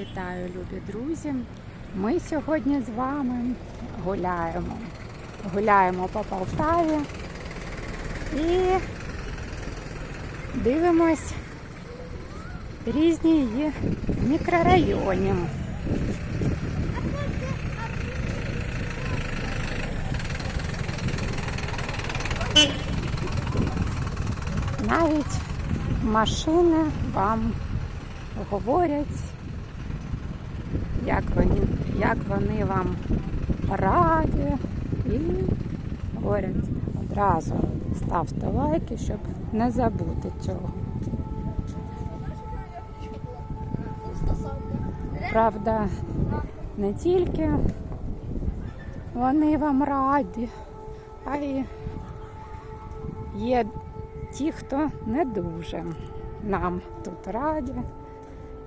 Вітаю, любі друзі! Ми сьогодні з вами гуляємо. Гуляємо по Полтаві і дивимось різні її мікрорайони. Навіть машини вам говорять, як вони, як вони вам раді і говорять одразу ставте лайки, щоб не забути цього. Правда, не тільки вони вам раді, а й є ті, хто не дуже нам тут раді.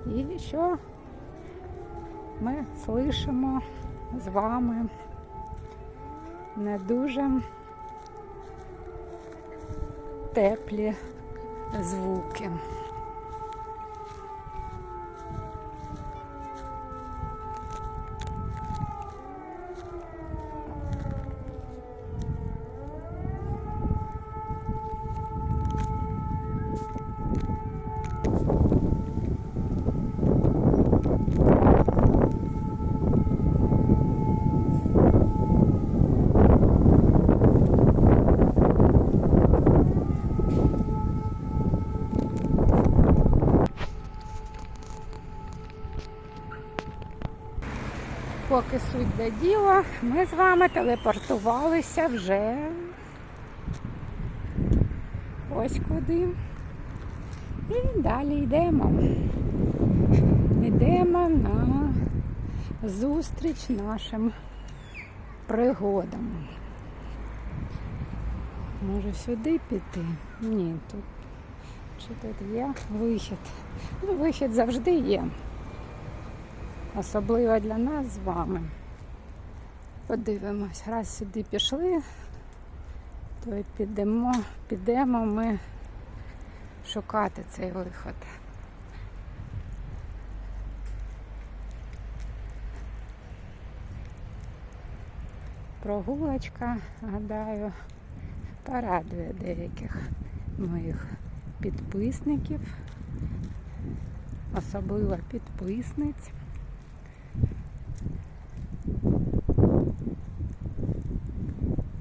І що ми слышимо з вами не дуже теплі звуки. Поки суть до діла, ми з вами телепортувалися вже ось куди. І далі йдемо. Йдемо на зустріч нашим пригодам. Може сюди піти? Ні, тут чи тут є вихід? Ну, вихід завжди є. Особливо для нас з вами. Подивимось, раз сюди пішли, то й підемо, підемо ми шукати цей виход. Прогулочка, гадаю, порадує деяких моїх підписників, особливо підписниць.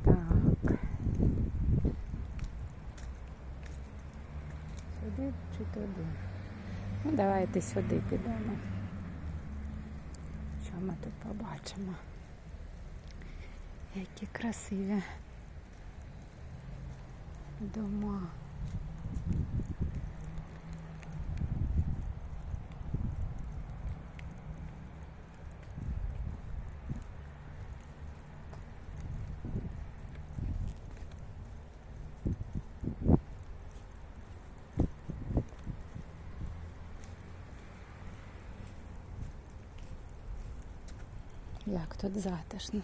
Так. Сюди чи туди? Ну, давайте сюди підемо. Що ми тут побачимо? Які красиві дома. Як тут затишно.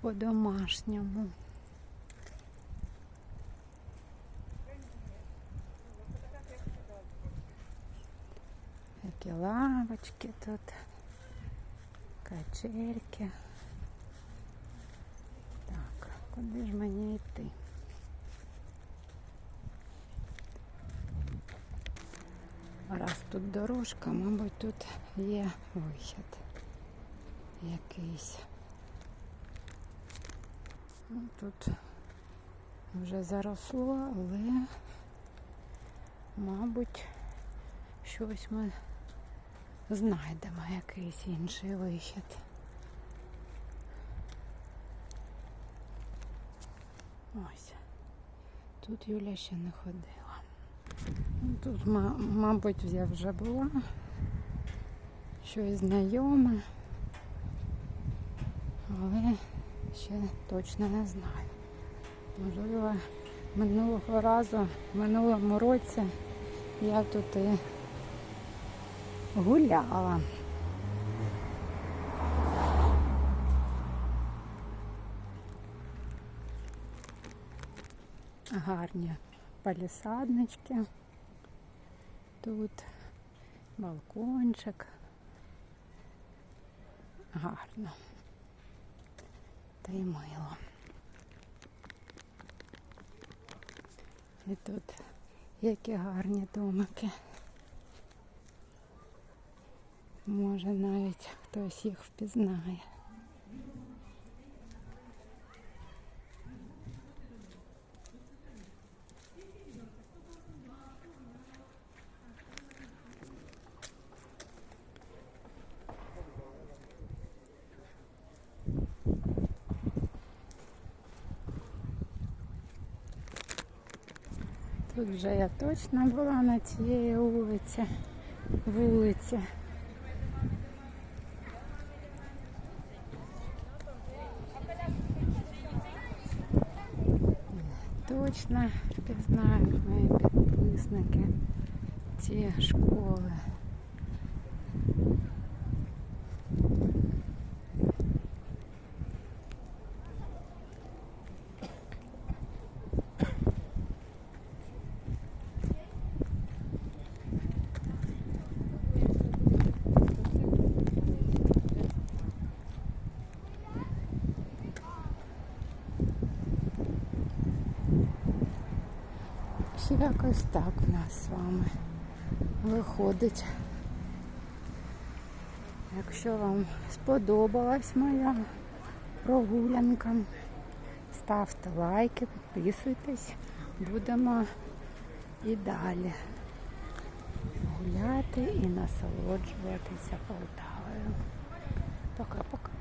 По-домашньому. Які лавочки тут, качельки. Так, куди ж мені йти? Раз тут дорожка, мабуть, тут є вихід якийсь. Ну, тут вже заросло, але, мабуть, щось ми знайдемо, якийсь інший вихід. Ось. Тут Юля ще не ходила. Тут, мабуть, я вже була. Щось знайоме. Але ще точно не знаю. Можливо, минулого разу, минулому році я тут і гуляла. Гарні палісаднички. Тут балкончик. Гарно. Та й мило. І тут які гарні домики. Може навіть хтось їх впізнає. Тут вже я точно була на цієї вулиці. вулиці. Точно впізнають мої підписники ці школи. Ще якось так в нас з вами виходить. Якщо вам сподобалась моя прогулянка, ставте лайки, підписуйтесь. Будемо і далі гуляти і насолоджуватися Полтавою. Пока-пока.